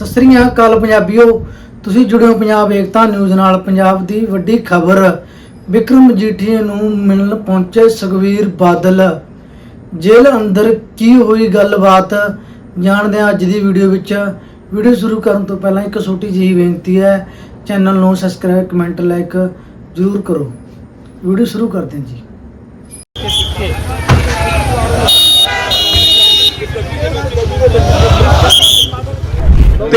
ਸਤਿ ਸ੍ਰੀ ਅਕਾਲ ਪੰਜਾਬੀਓ, ਤੁਸੀਂ ਜੁੜੇ ਹੋ ਪੰਜਾਬ ਏਕਤਾ ਨਿਊਜ਼ ਨਾਲ, ਪੰਜਾਬ ਦੀ ਵੱਡੀ ਖਬਰ। ਵਿਕਰਮ ਮਜੀਠੀਆ ਨੂੰ ਮਿਲਣ ਪਹੁੰਚੇ ਸੁਖਵੀਰ ਬਾਦਲ। ਜੇਲ੍ਹ ਅੰਦਰ ਕੀ ਹੋਈ ਗੱਲਬਾਤ? ਜਾਣਦੇ ਹਾਂ ਅੱਜ ਦੀ ਵੀਡੀਓ ਵਿੱਚ। ਵੀਡੀਓ ਸ਼ੁਰੂ ਕਰਨ ਤੋਂ ਪਹਿਲਾਂ ਇੱਕ ਛੋਟੀ ਜਿਹੀ ਬੇਨਤੀ ਹੈ, ਚੈਨਲ ਨੂੰ ਸਬਸਕ੍ਰਾਈਬ, ਕਮੈਂਟ, ਲਾਈਕ ਜ਼ਰੂਰ ਕਰੋ। ਵੀਡੀਓ ਸ਼ੁਰੂ ਕਰਦੇ ਹਾਂ ਜੀ।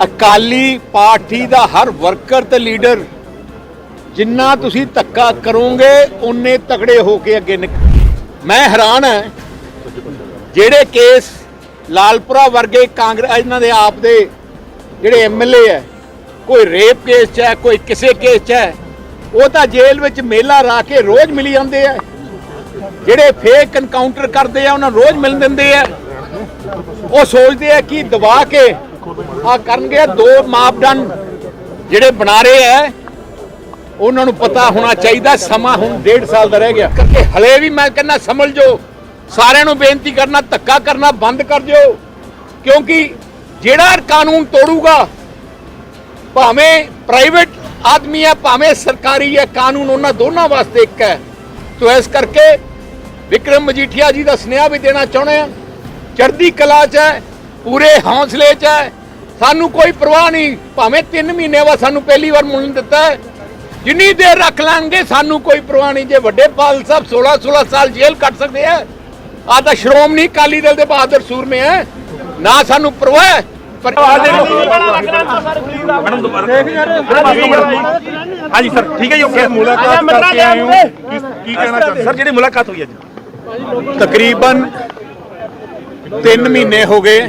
ਅਕਾਲੀ ਪਾਰਟੀ ਦਾ ਹਰ ਵਰਕਰ ਤੇ ਲੀਡਰ ਜਿੰਨਾ ਤੁਸੀਂ ਧੱਕਾ ਕਰੋਗੇ ਉਨੇ ਤਕੜੇ ਹੋ ਕੇ ਅੱਗੇ ਨਿਕ ਮੈਂ ਹੈਰਾਨ ਹਾਂ, ਜਿਹੜੇ ਕੇਸ ਲਾਲਪੁਰਾ ਵਰਗੇ ਕਾਂਗਰਸ ਇਹਨਾਂ ਦੇ ਆਪ ਦੇ ਜਿਹੜੇ ਐਮਐਲਏ ਹੈ, ਕੋਈ ਰੇਪ ਕੇਸ 'ਚ ਹੈ, ਕੋਈ ਕਿਸੇ ਕੇਸ 'ਚ ਹੈ, ਉਹ ਤਾਂ ਜੇਲ੍ਹ ਵਿੱਚ ਮੇਲਾ ਰਾ ਕੇ ਰੋਜ਼ ਮਿਲੀ ਜਾਂਦੇ ਆ। ਜਿਹੜੇ ਫੇਕ ਐਨਕਾਊਂਟਰ ਕਰਦੇ ਆ, ਉਹਨਾਂ ਨੂੰ ਰੋਜ਼ ਮਿਲ ਦਿੰਦੇ ਆ। ਉਹ ਸੋਚਦੇ ਆ ਕਿ ਦਬਾ ਕੇ ਆ ਕਰਨਗੇ ਦੋ ਮਾਪਦੰਡ ਜਿਹੜੇ ਬਣਾ ਰਹੇ ਆ ਉਹਨਾਂ ਨੂੰ ਪਤਾ ਹੋਣਾ ਚਾਹੀਦਾ, ਸਮਾਂ ਹੁਣ ਡੇਢ ਸਾਲ ਦਾ ਰਹਿ ਗਿਆ। ਕਰਕੇ ਹਲੇ ਵੀ ਮੈਂ ਕਹਿੰਦਾ ਸਮਝ ਜੋ, ਸਾਰਿਆਂ ਨੂੰ ਬੇਨਤੀ ਕਰਨਾ, ਧੱਕਾ ਕਰਨਾ, ਬੰਦ ਕਰ ਦਿਓ। ਕਿਉਂਕਿ ਜਿਹੜਾ ਕਾਨੂੰਨ ਤੋੜੂਗਾ, ਭਾਵੇਂ ਪ੍ਰਾਈਵੇਟ ਆਦਮੀ ਹੈ ਭਾਵੇਂ ਸਰਕਾਰੀ ਹੈ ਕਾਨੂੰਨ ਉਹਨਾਂ ਦੋਨਾਂ ਵਾਸਤੇ ਇੱਕ ਹੈ ਤੋ ਇਸ ਕਰਕੇ ਵਿਕਰਮ ਮਜੀਠੀਆ ਜੀ ਦਾ ਸੁਨੇਹਾ ਵੀ ਦੇਣਾ ਚਾਹੁੰਦੇ ਆ। ਚੜ੍ਹਦੀ ਕਲਾ 'ਚ ਹੈ ਪੂਰੇ ਹੌਸਲੇ 'ਚ ਹੈ ਸਾਨੂੰ ਕੋਈ ਪਰਵਾਹ ਨਹੀਂ ਭਾਵੇਂ 3 ਮਹੀਨੇ ਬਾਅਦ ਸਾਨੂੰ ਪਹਿਲੀ ਵਾਰ ਮੁਲਨ ਦਿੱਤਾ ਹੈ। ਜਿੰਨੀ ਦੇਰ ਰੱਖ ਲਾਂਗੇ ਸਾਨੂੰ ਕੋਈ ਪਰਵਾਹ ਨਹੀਂ। ਜੇ ਵੱਡੇ ਪਾਲ ਸਾਹਿਬ 16 16 ਸਾਲ ਜੇਲ੍ਹ ਕੱਟ ਸਕਦੇ ਆ ਆ ਤਾਂ ਸ਼੍ਰੋਮਣੀ ਅਕਾਲੀ ਦਲ ਦੇ ਬਹਾਦਰ ਸੂਰਮੇ ਹੈ। ਨਾ ਸਾਨੂੰ ਪਰਵਾਹ ਹੈ। ਪਰ ਹਾਂਜੀ ਸਰ ਠੀਕ ਹੈ ਜੀ ਓਕੇ। ਮੁਲਾਕਾਤ ਕਰਕੇ ਆਏ ਹੋ। ਕੀ ਕੀ ਕਹਿਣਾ ਚਾਹੁੰਦੇ ਸਰ ਜਿਹੜੀ ਮੁਲਾਕਾਤ ਹੋਈ ਅੱਜ ਤਕਰੀਬਨ 3 ਮਹੀਨੇ ਹੋ ਗਏ।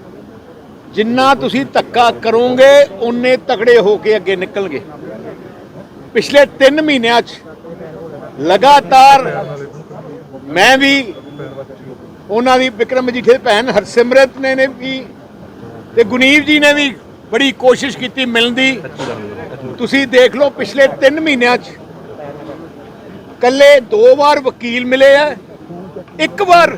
ਜਿੰਨਾ ਤੁਸੀਂ ਧੱਕਾ ਕਰੋਗੇ ਉਨੇ ਤਕੜੇ ਹੋ ਕੇ ਅੱਗੇ ਨਿਕਲਣਗੇ। ਪਿਛਲੇ 3 ਮਹੀਨਿਆਂ 'ਚ ਲਗਾਤਾਰ ਮੈਂ ਵੀ, ਉਹਨਾਂ ਦੀ ਵਿਕਰਮ ਮਜੀਠੇ ਦੀ ਭੈਣ ਹਰਸਿਮਰਤ ਨੇ ਨੇ ਵੀ ਤੇ ਗੁਨੀਵ ਜੀ ਨੇ ਵੀ ਬੜੀ ਕੋਸ਼ਿਸ਼ ਕੀਤੀ ਮਿਲਣ ਦੀ। ਤੁਸੀਂ ਦੇਖ ਲਓ, ਪਿਛਲੇ 3 ਮਹੀਨਿਆਂ 'ਚ ਕੱਲੇ ਦੋ ਵਾਰ ਵਕੀਲ ਮਿਲੇ ਆ, ਇੱਕ ਵਾਰ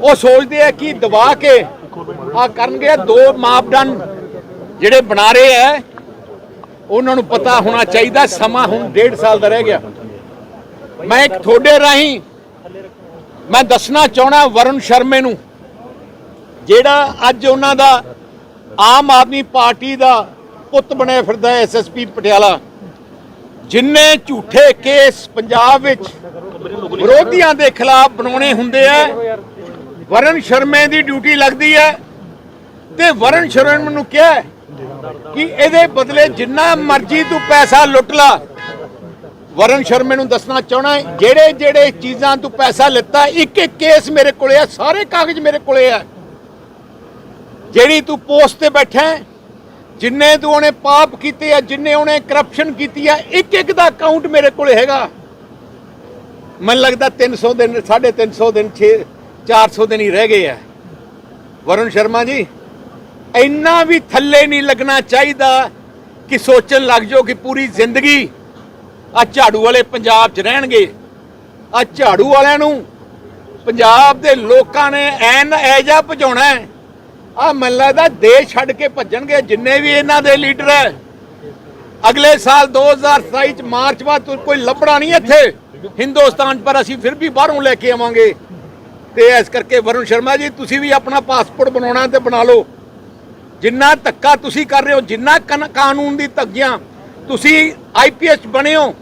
ਉਹ ਸੋਚਦੇ ਆ ਕਿ ਦਬਾ ਕੇ ਆ ਕਰਨਗੇ ਦੋ ਮਾਪਦੰਡ ਜਿਹੜੇ ਬਣਾ ਰਹੇ ਆ। ਉਹਨਾਂ ਨੂੰ ਪਤਾ ਹੋਣਾ ਚਾਹੀਦਾ, ਸਮਾਂ ਹੁਣ ਡੇਢ ਸਾਲ ਦਾ ਰਹਿ ਗਿਆ। ਮੈਂ ਇੱਕ ਤੁਹਾਡੇ ਰਾਹੀਂ ਮੈਂ ਦੱਸਣਾ ਚਾਹਣਾ ਵਰੁਣ ਸ਼ਰਮੇ ਨੂੰ, ਜਿਹੜਾ ਅੱਜ ਉਹਨਾਂ ਦਾ ਆਮ ਆਦਮੀ ਪਾਰਟੀ ਦਾ ਪੁੱਤ ਬਣਿਆ ਫਿਰਦਾ ਹੈ ਐਸਐਸਪੀ ਪਟਿਆਲਾ, ਜਿੰਨੇ ਝੂਠੇ ਕੇਸ ਪੰਜਾਬ ਵਿੱਚ ਵਿਰੋਧੀਆਂ ਦੇ ਖਿਲਾਫ ਬਣਾਉਣੇ ਹੁੰਦੇ ਆ ਵਰੁਣ ਸ਼ਰਮੇ ਦੀ ਡਿਊਟੀ ਲੱਗਦੀ ਹੈ ਤੇ ਵਰੁਣ ਸ਼ਰਮੇ ਨੂੰ ਕਿਹਾ ਕਿ ਇਹਦੇ ਬਦਲੇ ਜਿੰਨਾ ਮਰਜ਼ੀ ਤੂੰ ਪੈਸਾ ਲੁੱਟ ਲਾ। ਵਰਨ ਸ਼ਰਮੇ ਨੂੰ ਦੱਸਣਾ ਚਾਹਣਾ ਜਿਹੜੇ ਜਿਹੜੇ ਚੀਜ਼ਾਂ ਤੂੰ ਪੈਸਾ ਲਿੱਤਾ ਇੱਕ ਇੱਕ ਕੇਸ ਮੇਰੇ ਕੋਲੇ ਆ, ਸਾਰੇ ਕਾਗਜ਼ ਮੇਰੇ ਕੋਲੇ ਆ। ਜਿਹੜੀ ਤੂੰ ਪੋਸਟ ਤੇ ਬੈਠਾ ਜਿੰਨੇ ਤੂੰ ਉਹਨੇ ਪਾਪ ਕੀਤੇ ਆ, ਜਿੰਨੇ ਉਹਨੇ ਕਰਪਸ਼ਨ ਕੀਤੀ ਆ ਇੱਕ ਇੱਕ ਦਾ ਅਕਾਊਂਟ ਮੇਰੇ ਕੋਲੇ ਹੈਗਾ। ਮੈਨੂੰ ਲੱਗਦਾ 300 ਦਿਨ 350 ਦਿਨ 6 400 ਦਿਨ ਹੀ ਰਹਿ ਗਏ ਆ। ਵਰੁਣ ਸ਼ਰਮਾ ਜੀ, ਇੰਨਾ ਵੀ ਥੱਲੇ ਨਹੀਂ ਲੱਗਣਾ ਚਾਹੀਦਾ ਕਿ ਸੋਚਣ ਲੱਗ ਜਾਓ ਕਿ ਪੂਰੀ ਜ਼ਿੰਦਗੀ ਆ ਝਾੜੂ ਵਾਲੇ ਪੰਜਾਬ 'ਚ ਰਹਿਣਗੇ। ਆ ਝਾੜੂ ਵਾਲਿਆਂ ਨੂੰ ਪੰਜਾਬ ਦੇ ਲੋਕਾਂ ਨੇ ਐਨ ਐਜਾ ਭਜਾਉਣਾ ਆ ਮੈਨੂੰ ਲੱਗਦਾ ਦੇਸ਼ ਛੱਡ ਕੇ ਭੱਜਣਗੇ ਜਿੰਨੇ ਵੀ ਇਹਨਾਂ ਦੇ ਲੀਡਰ ਹੈ। ਅਗਲੇ ਸਾਲ 2027 ਚ ਮਾਰਚ ਬਾਅਦ ਕੋਈ ਲੱਭਣਾ ਨਹੀਂ ਇੱਥੇ। ਹਿੰਦੁਸਤਾਨ ਪਰ ਅਸੀਂ ਫਿਰ ਵੀ ਬਾਹਰੋਂ ਲੈ ਕੇ ਆਵਾਂਗੇ। ਤੇ ਇਸ ਕਰਕੇ ਵਰੁਣ ਸ਼ਰਮਾ ਜੀ, ਤੁਸੀਂ ਵੀ ਆਪਣਾ ਪਾਸਪੋਰਟ ਬਣਾਉਣਾ ਤੇ ਬਣਾ ਲਓ। ਜਿੰਨਾ ਧੱਕਾ ਤੁਸੀਂ ਕਰ ਰਹੇ ਹੋ, ਜਿੰਨਾ ਕਨ- ਕਾਨੂੰਨ ਦੀ ਧੱਗੀਆਂ ਤੁਸੀਂ ਆਈਪੀਐਸ ਬਣੇ ਹੋ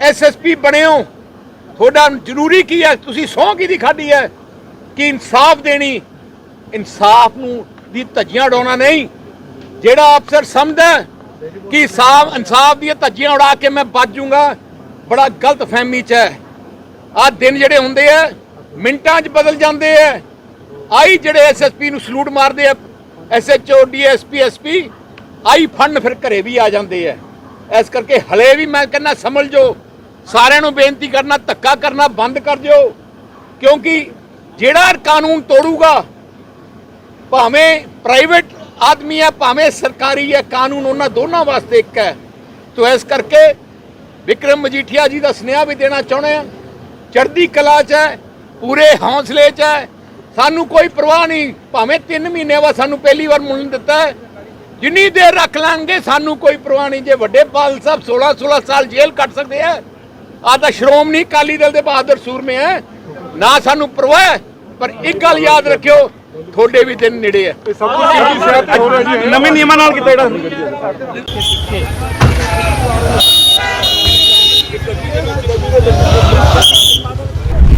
ਐਸਐਸਪੀ ਬਣੇ ਹੋ, ਤੁਹਾਡਾ ਜ਼ਰੂਰੀ ਕੀ ਹੈ? ਤੁਸੀਂ ਸਹੁੰ ਕੀ ਦੀ ਖਾਦੀ ਹੈ ਕਿ ਇਨਸਾਫ ਦੇਣੀ? ਇਨਸਾਫ ਨੂੰ ਦੀ ਧੱਜੀਆਂ ਉਡਾਉਣਾ ਨਹੀਂ। ਜਿਹੜਾ ਅਫਸਰ ਸਮਝਦਾ ਕਿ ਸਾਫ਼ ਇਨਸਾਫ ਦੀਆਂ ਧੱਜੀਆਂ ਉਡਾ ਕੇ ਮੈਂ ਬਚ ਜਾਊਂਗਾ ਬੜਾ ਗਲਤ ਫਹਿਮੀ ਚ ਹੈ। ਆਹ ਦਿਨ ਜਿਹੜੇ ਹੁੰਦੇ ਆ ਮਿੰਟਾਂ 'ਚ ਬਦਲ ਜਾਂਦੇ ਆ ਆਈ ਜਿਹੜੇ ਐਸਐਸਪੀ ਨੂੰ ਸਲੂਟ ਮਾਰਦੇ ਆ ਐਸਐਚਓ ਡੀਐਸਪੀ ਐਸਪੀ ਆਈ ਫੰਡ ਫਿਰ ਘਰੇ ਵੀ ਆ ਜਾਂਦੇ ਆ ਇਸ ਕਰਕੇ ਹਲੇ ਵੀ ਮੈਂ ਕਹਿੰਦਾ ਸਮਝ ਜੋ, ਸਾਰਿਆਂ ਨੂੰ ਬੇਨਤੀ ਕਰਨਾ, ਧੱਕਾ ਕਰਨਾ ਬੰਦ ਕਰ ਦਿਓ। ਕਿਉਂਕਿ ਜਿਹੜਾ ਕਾਨੂੰਨ ਤੋੜੂਗਾ, ਭਾਵੇਂ ਪ੍ਰਾਈਵੇਟ ਆਦਮੀ ਹੈ ਭਾਵੇਂ ਸਰਕਾਰੀ ਹੈ ਕਾਨੂੰਨ ਉਹਨਾਂ ਦੋਨਾਂ ਵਾਸਤੇ ਇੱਕ ਹੈ ਤੋ ਇਸ ਕਰਕੇ ਵਿਕਰਮ ਮਜੀਠੀਆ ਜੀ ਦਾ ਸੁਨੇਹਾ ਵੀ ਦੇਣਾ ਚਾਹੁੰਦੇ ਆ। ਚੜ੍ਹਦੀ ਕਲਾ 'ਚ ਹੈ ਪੂਰੇ ਹੌਸਲੇ 'ਚ ਹੈ। ਸਾਨੂੰ ਕੋਈ ਪਰਵਾਹ ਨਹੀਂ। ਭਾਵੇਂ 3 ਮਹੀਨੇ ਬਾਅਦ ਸਾਨੂੰ ਪਹਿਲੀ ਵਾਰ ਮੁਲਨ ਦਿੱਤਾ ਹੈ। ਜਿੰਨੀ ਦੇਰ ਰੱਖ ਲਾਂਗੇ ਸਾਨੂੰ ਕੋਈ ਪਰਵਾਹ ਨਹੀਂ। ਜੇ ਵੱਡੇ ਪਾਲ ਸਾਹਿਬ 16 16 ਸਾਲ ਜੇਲ੍ਹ ਕੱਟ ਸਕਦੇ ਆ ਆ ਤਾਂ ਸ਼੍ਰੋਮਣੀ ਅਕਾਲੀ ਦਲ ਦੇ ਬਹਾਦਰ ਸੂਰਮੇ ਹੈ। ਨਾ ਸਾਨੂੰ ਪਰਵਾਹ ਹੈ, ਪਰ ਇੱਕ ਗੱਲ ਯਾਦ ਰੱਖਿਓ ਤੁਹਾਡੇ ਵੀ ਦਿਨ ਨੇੜੇ ਜੀ ਨਵੇਂ ਨਿਯਮਾਂ ਨਾਲ ਕੀਤਾ ਜਿਹੜਾ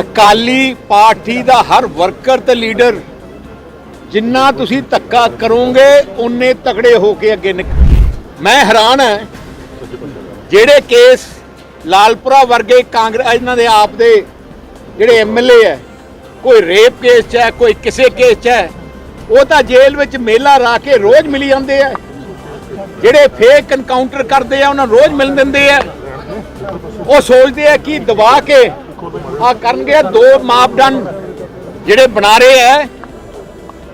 ਅਕਾਲੀ ਪਾਰਟੀ ਦਾ ਹਰ ਵਰਕਰ ਤੇ ਲੀਡਰ ਜਿੰਨਾ ਤੁਸੀਂ ਧੱਕਾ ਕਰੋਗੇ ਉਨੇ ਤਕੜੇ ਹੋ ਕੇ ਅੱਗੇ ਨਿਕਲ ਮੈਂ ਹੈਰਾਨ ਹਾਂ। ਜਿਹੜੇ ਕੇਸ ਲਾਲਪੁਰਾ ਵਰਗੇ ਕਾਂਗਰਸ ਇਹਨਾਂ ਦੇ ਆਪ ਦੇ ਜਿਹੜੇ ਐਮਐਲਏ ਹੈ, ਕੋਈ ਰੇਪ ਕੇਸ 'ਚ ਹੈ, ਕੋਈ ਕਿਸੇ ਕੇਸ 'ਚ ਹੈ, ਉਹ ਤਾਂ ਜੇਲ੍ਹ ਵਿੱਚ ਮੇਲਾ ਰਾ ਕੇ ਰੋਜ਼ ਮਿਲੀ ਜਾਂਦੇ ਆ। ਜਿਹੜੇ ਫੇਕ ਐਨਕਾਊਂਟਰ ਕਰਦੇ ਆ, ਉਹਨਾਂ ਨੂੰ ਰੋਜ਼ ਮਿਲ ਦਿੰਦੇ ਆ। ਉਹ ਸੋਚਦੇ ਆ ਕਿ ਦਬਾ ਕੇ ਆ ਕਰਨਗੇ ਦੋ ਮਾਪਦੰਡ ਜਿਹੜੇ ਬਣਾ ਰਹੇ ਆ।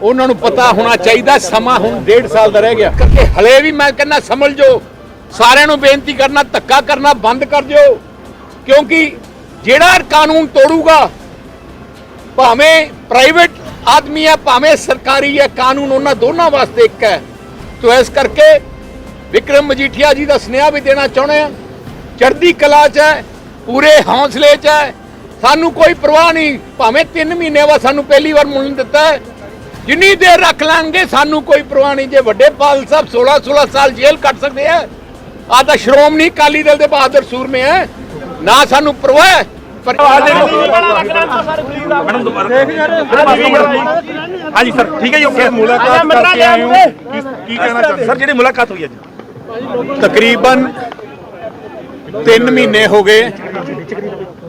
ਉਹਨਾਂ ਨੂੰ ਪਤਾ ਹੋਣਾ ਚਾਹੀਦਾ, ਸਮਾਂ ਹੁਣ ਡੇਢ ਸਾਲ ਦਾ ਰਹਿ ਗਿਆ। ਕਰਕੇ ਹਲੇ ਵੀ ਮੈਂ ਕਹਿੰਦਾ ਸਮਝ ਜੋ ਸਾਰਿਆਂ ਨੂੰ ਬੇਨਤੀ ਕਰਨਾ, ਧੱਕਾ ਕਰਨਾ ਬੰਦ ਕਰ ਦਿਓ। ਕਿਉਂਕਿ ਜਿਹੜਾ ਕਾਨੂੰਨ ਤੋੜੂਗਾ, ਭਾਵੇਂ ਪ੍ਰਾਈਵੇਟ ਆਦਮੀ ਹੈ ਭਾਵੇਂ ਸਰਕਾਰੀ ਹੈ ਕਾਨੂੰਨ ਉਹਨਾਂ ਦੋਨਾਂ ਵਾਸਤੇ ਇੱਕ ਹੈ। ਤੋ ਇਸ ਕਰਕੇ ਵਿਕਰਮ ਮਜੀਠੀਆ ਜੀ ਦਾ ਸੁਨੇਹਾ ਵੀ ਦੇਣਾ ਚਾਹੁੰਦੇ ਆ। ਚੜ੍ਹਦੀ ਕਲਾ 'ਚ ਹੈ, ਪੂਰੇ ਹੌਸਲੇ 'ਚ ਹੈ। ਸਾਨੂੰ ਕੋਈ ਪਰਵਾਹ ਨਹੀਂ। ਭਾਵੇਂ 3 ਮਹੀਨੇ ਬਾਅਦ ਸਾਨੂੰ ਪਹਿਲੀ ਵਾਰ ਮੁਲਨ ਦਿੱਤਾ ਹੈ। ਜਿੰਨੀ ਦੇਰ ਰੱਖ ਲਾਂਗੇ ਸਾਨੂੰ ਕੋਈ ਪਰਵਾਹ ਨਹੀਂ। ਜੇ ਵੱਡੇ ਪਾਲ ਸਾਹਿਬ 16 16 ਸਾਲ ਜੇਲ੍ਹ ਕੱਟ ਸਕਦੇ ਆ ਆ ਤਾਂ ਸ਼੍ਰੋਮਣੀ ਅਕਾਲੀ ਦਲ ਦੇ ਬਹਾਦਰ ਸੂਰਮੇ ਹੈ ਨਾ ਸਾਨੂੰ ਪਰਵਾਹ ਹੈ, ਪਰ ਹਾਂਜੀ ਸਰ ਠੀਕ ਹੈ ਜੀ ਓਕੇ। ਮੁਲਾਕਾਤ ਕਰਕੇ ਆਏ ਹੋ। ਕੀ ਕੀ ਕਹਿਣਾ ਚਾਹੁੰਦੇ ਸਰ ਜਿਹੜੀ ਮੁਲਾਕਾਤ ਹੋਈ ਅੱਜ। ਤਕਰੀਬਨ 3 ਮਹੀਨੇ ਹੋ ਗਏ।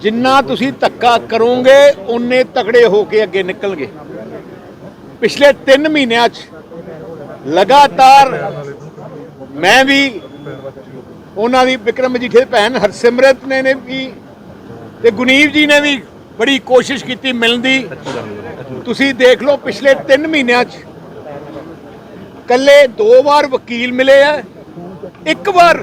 ਜਿੰਨਾ ਤੁਸੀਂ ਧੱਕਾ ਕਰੋਗੇ ਉਨੇ ਤਕੜੇ ਹੋ ਕੇ ਅੱਗੇ ਨਿਕਲਣਗੇ। ਪਿਛਲੇ 3 ਮਹੀਨਿਆਂ 'ਚ ਲਗਾਤਾਰ ਮੈਂ ਵੀ ਉਹਨਾਂ ਦੀ ਵਿਕਰਮ ਮਜੀਠੀਆ ਭੈਣ ਹਰਸਿਮਰਤ ਨੇ ਨੇ ਵੀ ਤੇ ਗੁਨੀਵ ਜੀ ਨੇ ਵੀ ਬੜੀ ਕੋਸ਼ਿਸ਼ ਕੀਤੀ ਮਿਲਣ ਦੀ। ਤੁਸੀਂ ਦੇਖ ਲਓ ਪਿਛਲੇ 3 ਮਹੀਨਿਆਂ 'ਚ ਕੱਲੇ ਦੋ ਵਾਰ ਵਕੀਲ ਮਿਲੇ ਆ, ਇੱਕ ਵਾਰ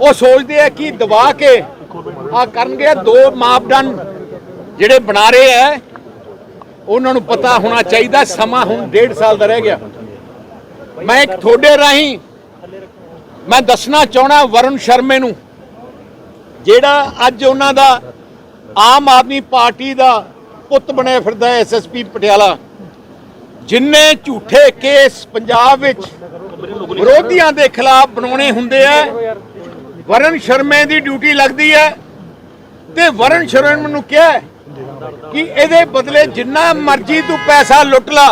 ਉਹ ਸੋਚਦੇ ਆ ਕਿ ਦਬਾ ਕੇ ਆ ਕਰਨਗੇ ਦੋ ਮਾਪਦੰਡ ਜਿਹੜੇ ਬਣਾ ਰਹੇ ਆ, ਉਹਨਾਂ ਨੂੰ ਪਤਾ ਹੋਣਾ ਚਾਹੀਦਾ, ਸਮਾਂ ਹੁਣ ਡੇਢ ਸਾਲ ਦਾ ਰਹਿ ਗਿਆ। ਮੈਂ ਇੱਕ ਤੁਹਾਡੇ ਰਾਹੀਂ ਮੈਂ ਦੱਸਣਾ ਚਾਹਣਾ ਵਰੁਣ ਸ਼ਰਮੇ ਨੂੰ, ਜਿਹੜਾ ਅੱਜ ਉਹਨਾਂ ਦਾ ਆਮ ਆਦਮੀ ਪਾਰਟੀ ਦਾ ਪੁੱਤ ਬਣਿਆ ਫਿਰਦਾ ਹੈ ਐਸਐਸਪੀ ਪਟਿਆਲਾ, ਜਿੰਨੇ ਝੂਠੇ ਕੇਸ ਪੰਜਾਬ ਵਿੱਚ ਵਿਰੋਧੀਆਂ ਦੇ ਖਿਲਾਫ ਬਣਾਉਣੇ ਹੁੰਦੇ ਆ ਵਰਨ ਸ਼ਰਮੇ ਦੀ ਡਿਊਟੀ ਲੱਗਦੀ ਹੈ ਤੇ ਵਰਨ ਸ਼ਰਮ ਨੂੰ ਕਿਹਾ ਕਿ ਇਹਦੇ ਬਦਲੇ ਜਿੰਨਾ ਮਰਜ਼ੀ ਤੂੰ ਪੈਸਾ ਲੁੱਟ ਲਾ।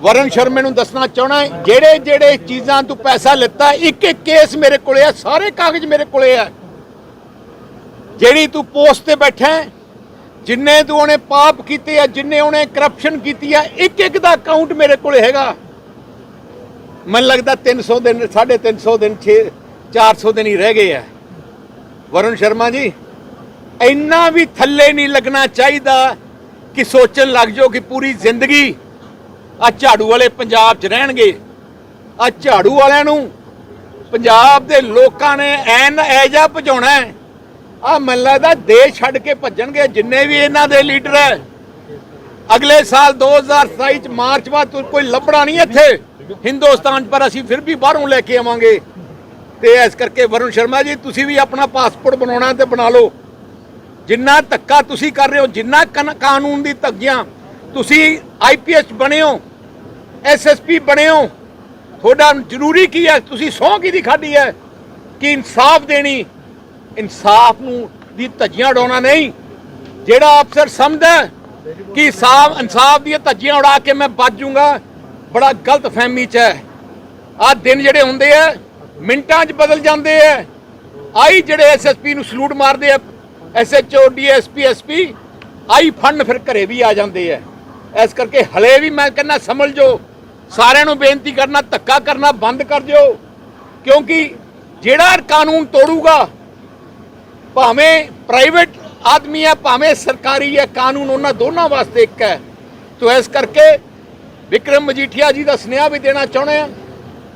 ਵਰਨ ਸ਼ਰਮੇ ਨੂੰ ਦੱਸਣਾ ਚਾਹਣਾ ਜਿਹੜੇ ਜਿਹੜੇ ਚੀਜ਼ਾਂ ਤੂੰ ਪੈਸਾ ਲਿੱਤਾ, ਇੱਕ ਇੱਕ ਕੇਸ ਮੇਰੇ ਕੋਲੇ ਆ, ਸਾਰੇ ਕਾਗਜ਼ ਮੇਰੇ ਕੋਲੇ ਆ। ਜਿਹੜੀ ਤੂੰ ਪੋਸਟ ਤੇ ਬੈਠਾ ਜਿੰਨੇ ਤੂੰ ਉਹਨੇ ਪਾਪ ਕੀਤੇ ਆ, ਜਿੰਨੇ ਉਹਨੇ ਕਰਪਸ਼ਨ ਕੀਤੀ ਆ, ਇੱਕ ਇੱਕ ਦਾ ਅਕਾਊਂਟ ਮੇਰੇ ਕੋਲੇ ਹੈਗਾ। ਮੈਨੂੰ ਲੱਗਦਾ 300 ਦਿਨ 350 ਦਿਨ 6 400 ਦਿਨ ਹੀ ਰਹਿ ਗਏ ਆ। ਵਰੁਣ ਸ਼ਰਮਾ ਜੀ, ਇੰਨਾ ਵੀ ਥੱਲੇ ਨਹੀਂ ਲੱਗਣਾ ਚਾਹੀਦਾ ਕਿ ਸੋਚਣ ਲੱਗ ਜਾਓ ਕਿ ਪੂਰੀ ਜ਼ਿੰਦਗੀ ਆ ਝਾੜੂ ਵਾਲੇ ਪੰਜਾਬ 'ਚ ਰਹਿਣਗੇ। ਆ ਝਾੜੂ ਵਾਲਿਆਂ ਨੂੰ ਪੰਜਾਬ ਦੇ ਲੋਕਾਂ ਨੇ ਐਨ ਐਜਾ ਭਜਾਉਣਾ ਹੈ। ਆ ਮੈਨੂੰ ਲੱਗਦਾ ਦੇਸ਼ ਛੱਡ ਕੇ ਭੱਜਣਗੇ ਜਿੰਨੇ ਵੀ ਇਹਨਾਂ ਦੇ ਲੀਡਰ ਹੈ। ਅਗਲੇ ਸਾਲ 2027 ਚ ਮਾਰਚ ਬਾਅਦ ਕੋਈ ਲੱਭਣਾ ਨਹੀਂ ਇੱਥੇ। ਹਿੰਦੁਸਤਾਨ ਪਰ ਅਸੀਂ ਫਿਰ ਵੀ ਬਾਹਰੋਂ ਲੈ ਕੇ ਆਵਾਂਗੇ। ਤੇ ਇਸ ਕਰਕੇ ਵਰੁਣ ਸ਼ਰਮਾ ਜੀ, ਤੁਸੀਂ ਵੀ ਆਪਣਾ ਪਾਸਪੋਰਟ ਬਣਾਉਣਾ ਤੇ ਬਣਾ ਲਓ। ਜਿੰਨਾ ਧੱਕਾ ਤੁਸੀਂ ਕਰ ਰਹੇ ਹੋ, ਜਿੰਨਾ ਕਨ- ਕਾਨੂੰਨ ਦੀ ਧੱਗੀਆਂ ਤੁਸੀਂ ਆਈਪੀਐਸ ਬਣੇ ਹੋ ਐਸਐਸਪੀ ਬਣੇ ਹੋ, ਤੁਹਾਡਾ ਜ਼ਰੂਰੀ ਕੀ ਹੈ? ਤੁਸੀਂ ਸਹੁੰ ਕਿਹਦੀ ਖਾਧੀ ਹੈ? ਕਿ ਇਨਸਾਫ ਦੇਣੀ? ਇਨਸਾਫ ਨੂੰ ਦੀ ਧੱਜੀਆਂ ਉਡਾਉਣਾ ਨਹੀਂ। ਜਿਹੜਾ ਅਫਸਰ ਸਮਝਦਾ ਕਿ ਸਾਫ਼ ਇਨਸਾਫ ਦੀਆਂ ਧੱਜੀਆਂ ਉਡਾ ਕੇ ਮੈਂ ਬਚ ਜਾਊਂਗਾ ਬੜਾ ਗਲਤ ਫਹਿਮੀ ਚ ਹੈ। ਆ ਦਿਨ ਜਿਹੜੇ ਹੁੰਦੇ ਆ ਮਿੰਟਾਂ 'ਚ ਬਦਲ ਜਾਂਦੇ ਆ ਆਈ ਜਿਹੜੇ ਐਸਐਸਪੀ ਨੂੰ ਸਲੂਟ ਮਾਰਦੇ ਆ ਐਸਐਚਓ ਡੀਐਸਪੀ ਐਸਪੀ ਆਈ ਫੰਡ ਫਿਰ ਘਰੇ ਵੀ ਆ ਜਾਂਦੇ ਆ ਇਸ ਕਰਕੇ ਹਲੇ ਵੀ ਮੈਂ ਕਹਿੰਦਾ ਸਮਝ ਜੋ, ਸਾਰਿਆਂ ਨੂੰ ਬੇਨਤੀ ਕਰਨਾ, ਧੱਕਾ ਕਰਨਾ, ਬੰਦ ਕਰ ਦਿਓ। ਕਿਉਂਕਿ ਜਿਹੜਾ ਕਾਨੂੰਨ ਤੋੜੂਗਾ, ਭਾਵੇਂ ਪ੍ਰਾਈਵੇਟ ਆਦਮੀ ਹੈ ਭਾਵੇਂ ਸਰਕਾਰੀ ਹੈ ਕਾਨੂੰਨ ਉਹਨਾਂ ਦੋਨਾਂ ਵਾਸਤੇ ਇੱਕ ਹੈ ਤੋ ਇਸ ਕਰਕੇ ਵਿਕਰਮ ਮਜੀਠੀਆ ਜੀ ਦਾ ਸੁਨੇਹਾ ਵੀ ਦੇਣਾ ਚਾਹੁੰਦੇ ਆ।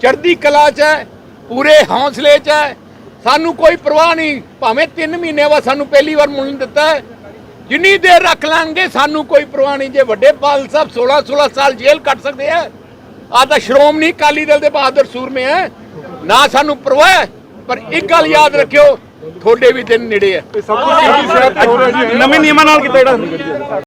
ਚੜ੍ਹਦੀ ਕਲਾ 'ਚ ਹੈ ਪੂਰੇ ਹੌਸਲੇ 'ਚ ਹੈ। ਸਾਨੂੰ ਕੋਈ ਪਰਵਾਹ ਨਹੀਂ। ਭਾਵੇਂ 3 ਮਹੀਨੇ ਬਾਅਦ ਸਾਨੂੰ ਪਹਿਲੀ ਵਾਰ ਮੁੱਲ ਦਿੱਤਾ ਹੈ। ਜਿੰਨੀ ਦੇਰ ਰੱਖ ਲਾਂਗੇ, ਸਾਨੂੰ ਕੋਈ ਪਰਵਾਹ ਨਹੀਂ। ਜੇ ਵੱਡੇ ਪਾਲ ਸਾਹਿਬ 16 16 ਸਾਲ ਜੇਲ੍ਹ ਕੱਟ ਸਕਦੇ ਆ ਆ ਤਾਂ ਸ਼੍ਰੋਮਣੀ ਅਕਾਲੀ ਦਲ ਦੇ ਬਹਾਦਰ ਸੂਰਮੇ ਹੈ ਨਾ ਸਾਨੂੰ ਪਰਵਾਹ ਪਰ ਇੱਕ ਗੱਲ ਯਾਦ ਰੱਖਿਓ, ਤੁਹਾਡੇ ਵੀ ਦਿਨ ਨੇੜੇ ਹੈ ਨਵੇਂ ਨਿਯਮਾਂ ਨਾਲ ਕੀਤਾ ਜਿਹੜਾ